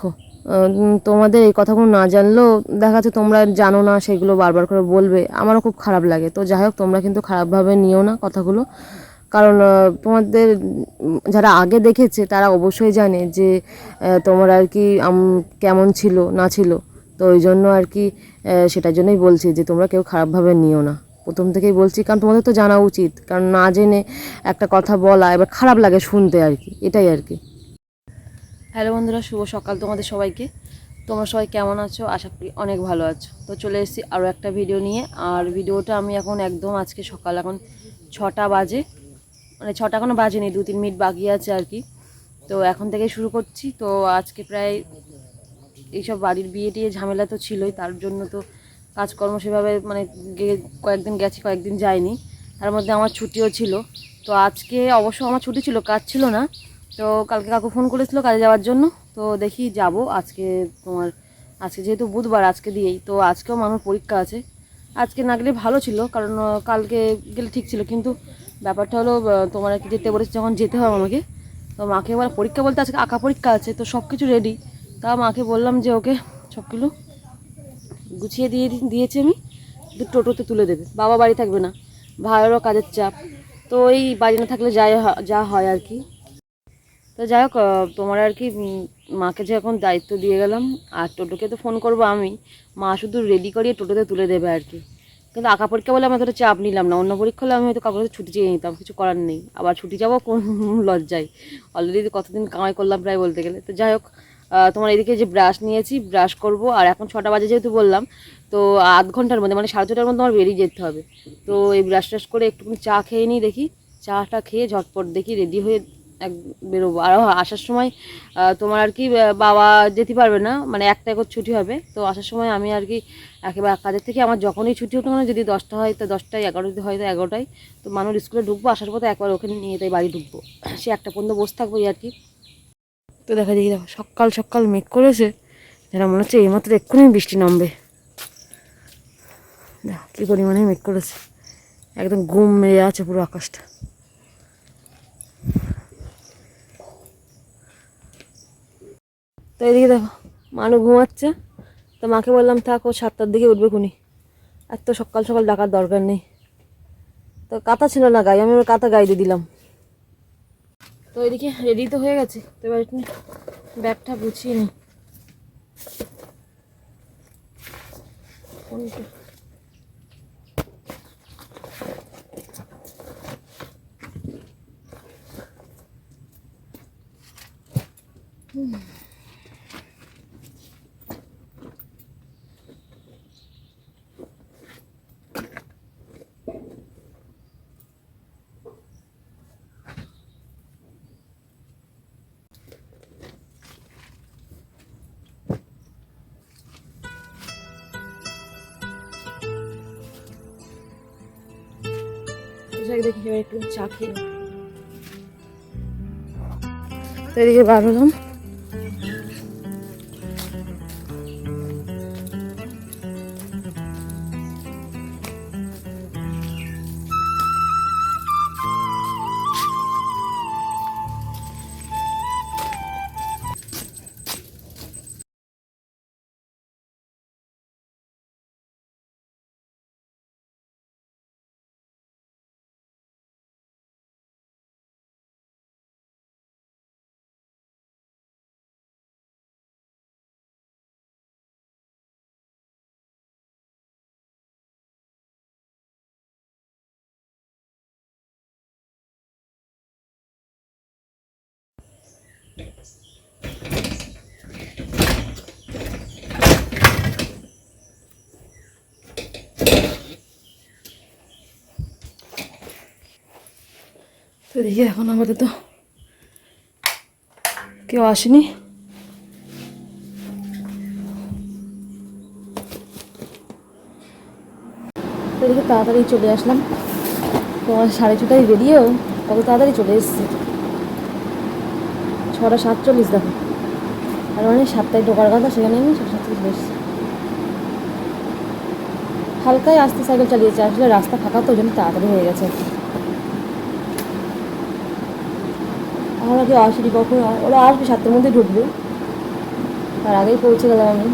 দেখো। তোমাদের এই কথাগুলো না জানলেও দেখা যাচ্ছে তোমরা জানো না, সেগুলো বারবার করে বলবে। আমারও খুব খারাপ লাগে। তো যাই হোক, তোমরা কিন্তু খারাপভাবে নিও না কথাগুলো। কারণ তোমাদের যারা আগে দেখেছে তারা অবশ্যই জানে যে তোমরা আর কি কেমন ছিল, না ছিল। তো ওই জন্য আর কি সেটার জন্যই বলছি যে, তোমরা কেউ খারাপভাবে নিও না। প্রথম থেকেই বলছি, কারণ তোমাদের তো জানা উচিত। কারণ না জেনে একটা কথা বলা এবার খারাপ লাগে শুনতে আর কি। এটাই আর কি। হ্যালো বন্ধুরা, শুভ সকাল তোমাদের সবাইকে। তোমরা সবাই কেমন আছো? আশা করি অনেক ভালো আছো। তো চলে এসেছি আরও একটা ভিডিও নিয়ে। আর ভিডিওটা আমি এখন একদম আজকে সকাল, এখন ছটা বাজে। মানে ছটা এখনও বাজেনি দু তিন মিনিট বাকি আছে আর কি। তো এখন থেকে শুরু করছি। তো আজকে প্রায় এইসব বাড়ির বিয়ে টিয়ে ঝামেলা তো ছিলই, তার জন্য তো কাজকর্ম সেভাবে মানে কয়েকদিন গেছি, কয়েকদিন যায়নি তার মধ্যে আমার ছুটিও ছিল। তো আজকে অবশ্য আমার ছুটি ছিল, কাজ ছিল না। তো কালকে কাকু ফোন করেছিল কাজে যাওয়ার জন্য। তো দেখি যাব আজকে তোমার, আজকে যেহেতু বুধবার, আজকে দিয়েই। তো আজকেও মানুষ পরীক্ষা আছে। আজকে না গেলে ভালো ছিল, কারণ কালকে গেলে ঠিক ছিল। কিন্তু ব্যাপারটা হলো তোমার কি যেতে বলেছে, যখন যেতে হবে আমাকে। তো মাকে এবার পরীক্ষা বলতে আজকে আঁকা পরীক্ষা আছে, তো সব কিছু রেডি তা মাকে বললাম যে ওকে সবগুলো গুছিয়ে দিয়ে দিয়েছি আমি। টোটোতে তুলে দেবে। বাবা বাড়ি থাকবে না। ভাইয়েরও কাজের চাপ। তো এই বাড়ি না থাকলে যাই যা হয় আর কি। তো যাই হোক তোমার আর কি মাকে যে এখন দায়িত্ব দিয়ে গেলাম, আর টোটোকে তো ফোন করব আমি, মা শুধু রেডি করিয়ে টোটোতে তুলে দেবে আর কি। কিন্তু আঁকা পরীক্ষা বলে আমি অতটা চাপ নিলাম না, অন্য পরীক্ষা হলে আমি হয়তো কাগজে ছুটি চেয়ে নিতাম, কিছু করার নেই। আবার ছুটি যাব কোন লজ্জায়। অলরেডি কতদিন কামাই করলাম প্রায় বলতে গেলে। তো যাই হোক তোমার এদিকে যে ব্রাশ নিয়েছি ব্রাশ করব, আর এখন ছটা বাজে যেহেতু বললাম, তো আধ ঘণ্টার মধ্যে মানে সাড়ে ছটার মধ্যে আমার বেরিয়ে যেতে হবে। তো এই ব্রাশ ট্রাশ করে একটুখানি চা খেয়ে নিই দেখি। চাটা খেয়ে ঝটপট দেখি রেডি হয়ে এক বেরোবো। আর আসার সময় তোমার আর কি বাবা যেতে পারবে না মানে একটা একর ছুটি হবে। তো আসার সময় আমি আর কি একেবারে কাজের থেকে, আমার যখনই ছুটি হতো না যদি দশটা হয়, তো দশটায় এগারো যদি হয়, তো এগারোটায়। তো মানুষ স্কুলে ঢুকবো, আসার পথে একবার ওখানে নিয়ে তাই বাড়ি ঢুকবো। সে একটা পর্যন্ত বসে থাকব আর কি। তো দেখা দেখি, দেখো, সকাল সকাল মেঘ করেছে যেটা মনে হচ্ছে এইমাত্র এক্ষুনি বৃষ্টি নামবে। দেখো, কী পরিমাণে মেঘ করেছে। একদম গুম মেরে আছে পুরো আকাশটা। তো এদিকে দেখো, মানু ঘুমাচ্ছে। তো মাকে বললাম, থাক, ও সাতটার দিকে উঠবে খুনি। আর তো সকাল সকাল ডাকার দরকার নেই। তো কাঁথা ছিল না গায়ে, আমি কাঁথা গায়ে দিয়ে দিলাম। তো এদিকে রেডি তো হয়ে গেছে। তো এবার ব্যাগটা গুছিয়ে নিই। কোনটা? যাই দেখি একটু চা খেয়ে তো এদিকে বার হলাম তো দেখি এখন আপাতত কেউ আসেনি। তাড়াতাড়ি চলে আসলাম। তোমার সাড়ে ছটায় বেরিয়েও কত তাড়াতাড়ি চলে এসেছি। ছটা সাতচল্লিশ দেখো। আর মানে সাতটায় ঢোকার কথা, সেখানে আমি ছটা সাতচল্লিশ চলে এসেছি হালকাই আস্তে সাইকেল চালিয়েছে, আসলে রাস্তা ফাঁকা তো ওই জন্য তাড়াতাড়ি হয়ে গেছে। আমরা কেউ আসেনি কখন ওরা আসবে সাতটার মধ্যে ঢুকবে। তার আগেই পৌঁছে গেলাম আমি।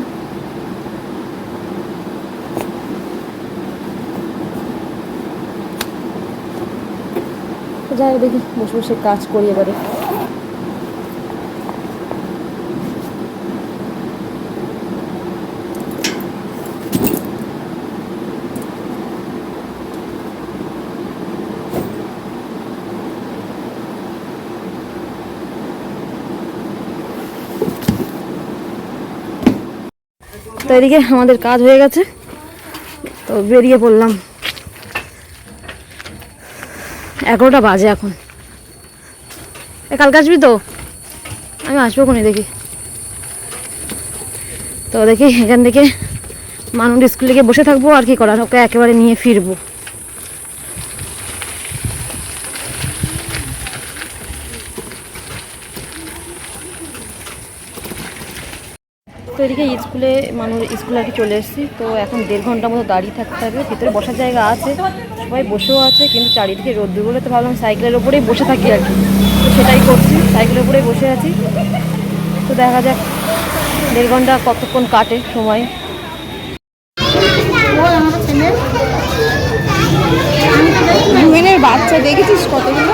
যাই দেখি, বসে বসে কাজ করি এবারে। তো এদিকে আমাদের কাজ হয়ে গেছে। তো বেরিয়ে পড়লাম। এগারোটা বাজে এখন। এ, কালকে আসবি তো? আমি আসব কোনে দেখি। তো দেখি এখান থেকে মানুষ স্কুলে গিয়ে বসে থাকব আর কি করার, ওকে একেবারে নিয়ে ফিরবো তো এদিকে স্কুলে মানুষ স্কুলে আর কি চলে এসেছি। তো এখন দেড় ঘণ্টার মতো দাঁড়িয়ে থাকতে হবে। ভিতরে বসার জায়গা আছে। সবাই বসেও আছে কিন্তু চারিদিকে রোদ্দুর বলে তো ভাবলাম সাইকেলের ওপরেই বসে থাকি আর কি। তো সেটাই করছি। সাইকেলের উপরেই বসে আছি। তো দেখা যাক দেড় ঘণ্টা কতক্ষণ কাটে সময়। বাচ্চা দেখেছিস কতগুলো?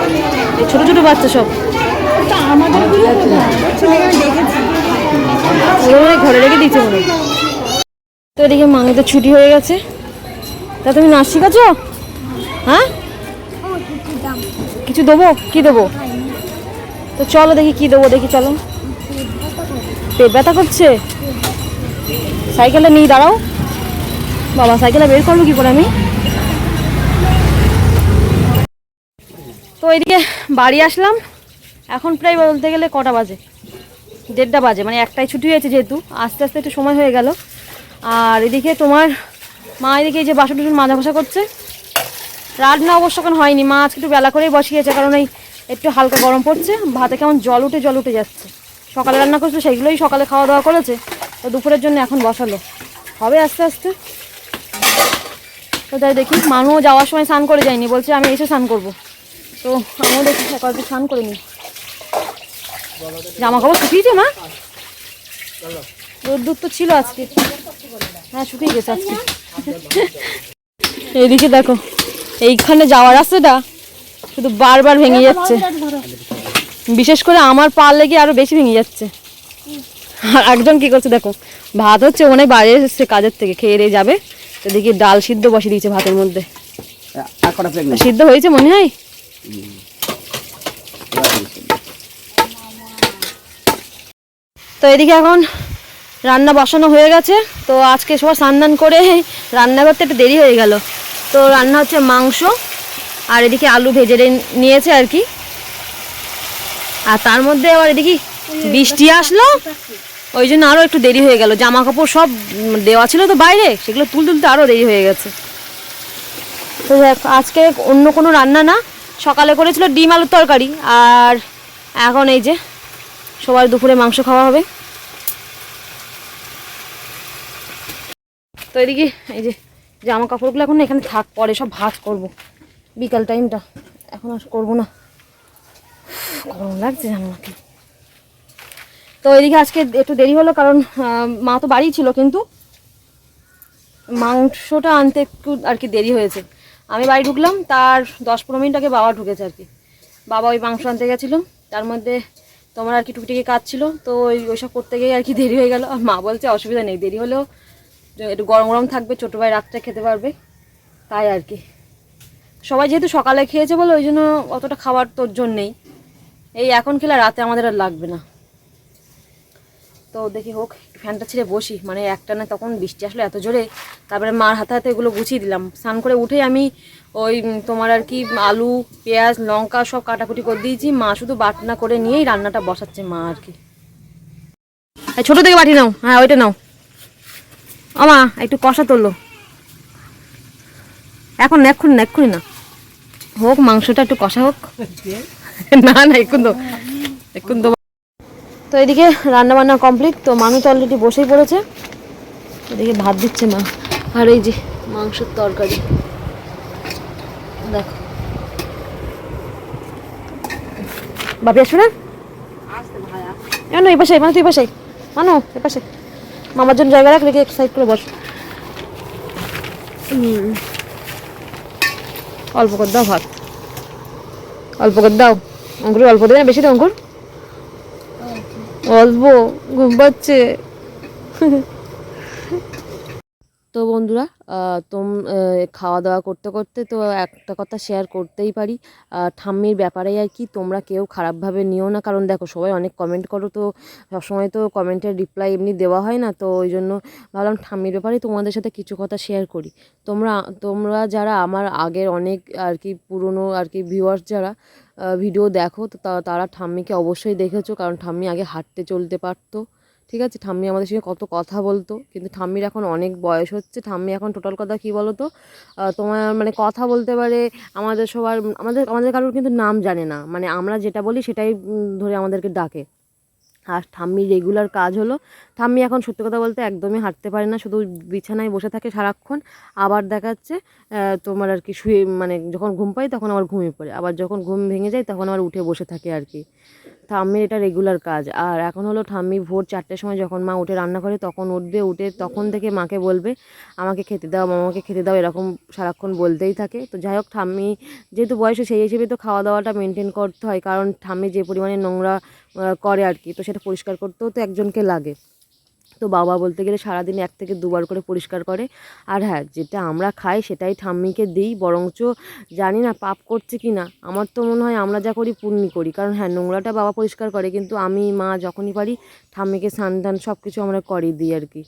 ছোটো ছোটো বাচ্চা সব। আমাদের দেখেছি। ওগুলো ঘরে রেখে মনে হয়। তো এদিকে মাঙিতে ছুটি হয়ে গেছে। তা তুমি নাচ শিখাচ্ছ হ্যাঁ? কিছু দেবো? কি দেবো? তো চলো দেখি কি দেবো, দেখি চলো। পেট ব্যথা করছে? সাইকেলটা নিয়ে দাঁড়াও। বাবা, সাইকেলটা বের করব কি করে আমি? তো এদিকে বাড়ি আসলাম। এখন প্রায় বলতে গেলে কটা বাজে? দেড়টা বাজে মানে একটাই ছুটি হয়েছে যেহেতু, আস্তে আস্তে একটু সময় হয়ে গেল। আর এদিকে তোমার মা এদিকে এই যে বাসন টুসন মাজা ঘষা করছে। রান্না অবশ্য এখন হয়নি, মা আজকে একটু বেলা করেই বসিয়েছে, কারণ এই একটু হালকা গরম পড়ছে, ভাতে কেমন জল উঠে জল উঠে যাচ্ছে। সকালে রান্না করছিল, সেগুলোই সকালে খাওয়া দাওয়া করেছে, তো দুপুরের জন্য এখন বসালো। হবে আস্তে আস্তে। তো তাই দেখি মানুও যাওয়ার সময় স্নান করে যায়নি, বলছে আমি এসে স্নান করব। তো আমিও দেখি, সকালে স্নান করে নিই জামা কাপড় শুকিয়েছে মা? রোদ্দুর তো ছিল আজকে। হ্যাঁ শুকিয়ে গেছে আজকে। এইদিকে দেখো এইখানে যাওয়ার রাস্তাটা শুধু বারবার ভেঙে যাচ্ছে। বিশেষ করে আমার পা লেগে আরও বেশি ভেঙে যাচ্ছে। আর একজন কি করছে দেখো ভাত হচ্ছে অনেক বাইরে এসেছে কাজের থেকে খেয়ে দিয়ে যাবে। এদিকে ডাল সিদ্ধ বসিয়ে দিয়েছে ভাতের মধ্যে। সিদ্ধ হয়েছে মনে হয়? তো এদিকে এখন রান্না বসানো হয়ে গেছে। তো আজকে সবার স্নান করে রান্না করতে একটু দেরি হয়ে গেল। তো রান্না হচ্ছে মাংস, আর এদিকে আলু ভেজে নিয়েছে আর কি। আর তার মধ্যে আবার এদিকে বৃষ্টি আসলো, ওই জন্য আরও একটু দেরি হয়ে গেল। জামা কাপড় সব দেওয়া ছিল তো বাইরে, সেগুলো তুল তুলতে আরও দেরি হয়ে গেছে। তো দেখ, আজকে অন্য কোনো রান্না না। সকালে করেছিল ডিম আলুর তরকারি, আর এখন এই যে সবার দুপুরে মাংস খাওয়া হবে। তো এদিকে এই যে জামা কাপড়গুলো এখন এখানে থাক, পরে সব ভাজ করব। বিকাল টাইমটা, এখন আর করব না। গরম লাগছে জানো না তো এদিকে আজকে একটু দেরি হলো কারণ মা তো বাড়ি ছিল কিন্তু মাংসটা আনতে একটু আর কি দেরি হয়েছে। আমি বাড়ি ঢুকলাম, তার দশ পনেরো মিনিট আগে বাবা ঢুকেছে আর কি। বাবা ওই মাংস আনতে গেছিল, তার মধ্যে তোমার আর কি টুকিটুকি কাজ ছিল, তো ওই ওইসব করতে গিয়ে আর কি দেরি হয়ে গেল। আর মা বলছে অসুবিধা নেই, দেরি হলেও একটু গরম গরম থাকবে, ছোটো ভাই রাতটা খেতে পারবে, তাই আর কি। সবাই যেহেতু সকালে খেয়েছে বলে ওই জন্য অতটা খাবার তোর জন্য নেই। এই এখন খেলে রাতে আমাদের আর লাগবে না। তো দেখি হোক ফ্যানটা ছেড়ে বসি মানে একটা না তখন বৃষ্টি আসলো এত জোরে তারপরে মার হাতে হাতে এগুলো গুছিয়ে দিলাম। স্নান করে উঠে আমি ওই তোমার আর কি আলু পেঁয়াজ লঙ্কা সব কাটাকুটি করে দিয়েছি মা শুধু বাটনা করে নিয়েই রান্নাটা বসাচ্ছে মা আর কি। ছোটো থেকে বাটি নাও হ্যাঁ ওইটা নাও। ও মা একটু কষা তুললো। এখন এক্ষুনি না এক্ষুনি না। হোক মাংসটা একটু কষা হোক। না না এক্ষুন তো এক্ষুন তো তো এদিকে রান্না বান্না কমপ্লিট তো মামি তো অলরেডি বসেই পড়েছে। এদিকে ভাত দিচ্ছে মা। আর এই যে মাংসের তরকারি। দেখো। বাপি আসবে না? কেন, এই পাশে মানে তুই পাশে। মানো এপাশে মামার জন্য জায়গা রাখ, রেখে এক সাইড করে বস। অল্প করে দাও ভাত। অল্প করে দাও। অঙ্কুর অল্প দেবে না, বেশি দাও অঙ্কুর অল্প ঘুম পাচ্ছে। তো বন্ধুরা তোম খাওয়া দাওয়া করতে করতে তো একটা কথা শেয়ার করতেই পারি। ঠাম্মির ব্যাপারে আর কি, তোমরা কেউ খারাপভাবে নিও না। কারণ দেখো, সবাই অনেক কমেন্ট করো তো, সবসময় তো কমেন্টের রিপ্লাই এমনি দেওয়া হয় না। তো ওই জন্য ভাবলাম ঠাম্মির ব্যাপারে তোমাদের সাথে কিছু কথা শেয়ার করি। তোমরা তোমরা যারা আমার আগের অনেক আর কি পুরনো আর কি ভিউয়ার্স যারা ভিডিও দেখো তা- তারা ঠাম্মিকে অবশ্যই দেখেছ। কারণ ঠাম্মি আগে হাঁটতে চলতে পারতো। ঠিক আছে? ঠাম্মি আমাদের সঙ্গে কত কথা বলতো। কিন্তু ঠাম্মির এখন অনেক বয়স হচ্ছে। ঠাম্মি এখন টোটাল কথা কী বলো তো তোমার মানে কথা বলতে পারে, আমাদের সবার, আমাদের আমাদের কারোর কিন্তু নাম জানে না। মানে আমরা যেটা বলি সেটাই ধরে আমাদেরকে ডাকে। আর ঠাম্মির রেগুলার কাজ হলো, ঠাম্মি এখন সত্যি কথা বলতে একদমই হাঁটতে পারে না। শুধু বিছানায় বসে থাকে সারাক্ষণ। আবার দেখাচ্ছে তোমার আর কি শুয়ে মানে যখন ঘুম পাই তখন আবার ঘুমিয়ে পড়ে। আবার যখন ঘুম ভেঙে যায় তখন আবার উঠে বসে থাকে আর কি। ঠাম্মির এটা রেগুলার কাজ। আর এখন হলো ঠাম্মি ভোর চারটের সময় যখন মা উঠে রান্না করে, তখন উঠবে, উঠে তখন থেকে মাকে বলবে, আমাকে খেতে দাও, মামাকে খেতে দাও, এরকম সারাক্ষণ বলতেই থাকে। তো যাই হোক, ঠাম্মি যেহেতু বয়সে, সেই হিসেবে তো খাওয়া দাওয়াটা মেনটেন করতে হয়, কারণ ঠাম্মি যে পরিমাণে নোংরা করে আর কি, তো সেটা পরিষ্কার করতেও তো একজনকে লাগে। তো বাবা বলতে গেলে সারাদিনে এক থেকে দুবার করে পরিষ্কার করে। আর হ্যাঁ যেটা আমরা খাই সেটাই ঠাম্মিকে দিই, বরঞ্চ জানি না পাপ করছে কি না। আমার তো মনে হয় আমরা যা করি পুণ্যি করি। কারণ হ্যাঁ নোংরাটা বাবা পরিষ্কার করে, কিন্তু আমি, মা যখনই পারি, ঠাম্মিকে স্নান টান সব কিছু আমরা করিয়ে দিই আর কি।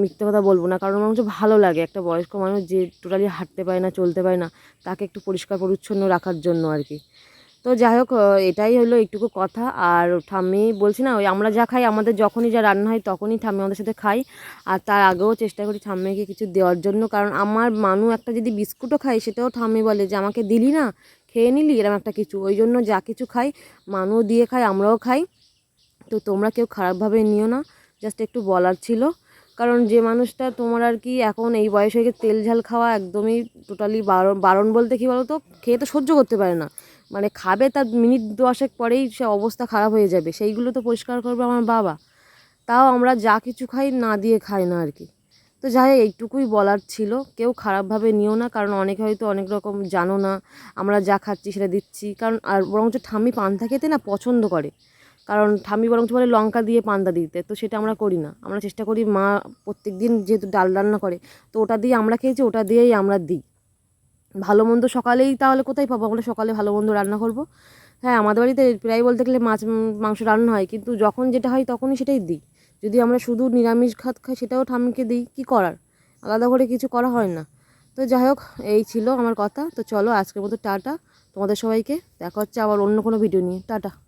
মিথ্যে কথা বলব না, কারণ আমার ভালো লাগে। একটা বয়স্ক মানুষ যে টোটালি হাঁটতে পারে না, চলতে পারে না, তাকে একটু পরিষ্কার পরিচ্ছন্ন রাখার জন্য আর কি। তো যাই হোক এটাই হলো একটুকু কথা। আর ঠাম্মি বলছি না, ওই আমরা যা খাই, আমাদের যখনই যা রান্না হয়, তখনই ঠাম্মি আমাদের সাথে খাই আর তার আগেও চেষ্টা করি ঠাম্মিকে কিছু দেওয়ার জন্য, কারণ আমার মানু একটা যদি বিস্কুটও খাই সেটাও ঠাম্মি বলে যে, আমাকে দিলি না, খেয়ে নিলি? এরকম একটা কিছু। ওই জন্য যা কিছু খাই, মানুও দিয়ে খাই আমরাও খাই। তো তোমরা কেউ খারাপভাবে নিও না, জাস্ট একটু বলার ছিল। কারণ যে মানুষটা তোমার আর কি এখন এই বয়স হয়ে তেল ঝাল খাওয়া একদমই টোটালি বারণ বারণ বলতে কী বলো তো খেয়ে তো সহ্য করতে পারে না। মানে খাবে তার মিনিট দশেক পরেই সে অবস্থা খারাপ হয়ে যাবে। সেইগুলো তো পরিষ্কার করবে আমার বাবা। তাও আমরা যা কিছু খাই না দিয়ে খাই না আর কি। তো যাই এইটুকুই বলার ছিল। কেউ খারাপভাবে নিও না, কারণ অনেকে হয়তো অনেক রকম জানো না। আমরা যা খাচ্ছি সেটা দিচ্ছি। কারণ আর বরঞ্চ ঠাম্মি পান্তা খেতে না পছন্দ করে। কারণ ঠাম্মি বরঞ্চ বলে লঙ্কা দিয়ে পান্তা দিতে, তো সেটা আমরা করি না। আমরা চেষ্টা করি মা প্রত্যেক দিন যেহেতু ডাল রান্না করে, তো ওটা দিয়ে আমরা খেয়েছি, ওটা দিয়েই আমরা দিই। ভালো মন্দ সকালেই তাহলে কোথায় পাবো? আমরা সকালে ভালো মন্দ রান্না করব। হ্যাঁ আমাদের বাড়িতে প্রায় বলতে গেলে মাছ, মাংস রান্না হয়, কিন্তু যখন যেটা হয় তখনই সেটাই দিই। যদি আমরা শুধু নিরামিষ খাত খাই, সেটাও ঠাম্মিকে দিই, কি করার? আলাদা করে কিছু করা হয় না। তো যাই হোক, এই ছিল আমার কথা। তো চলো, আজকের মতো টাটা। তোমাদের সবাইকে দেখা হচ্ছে আবার অন্য কোনো ভিডিও নিয়ে। টাটা।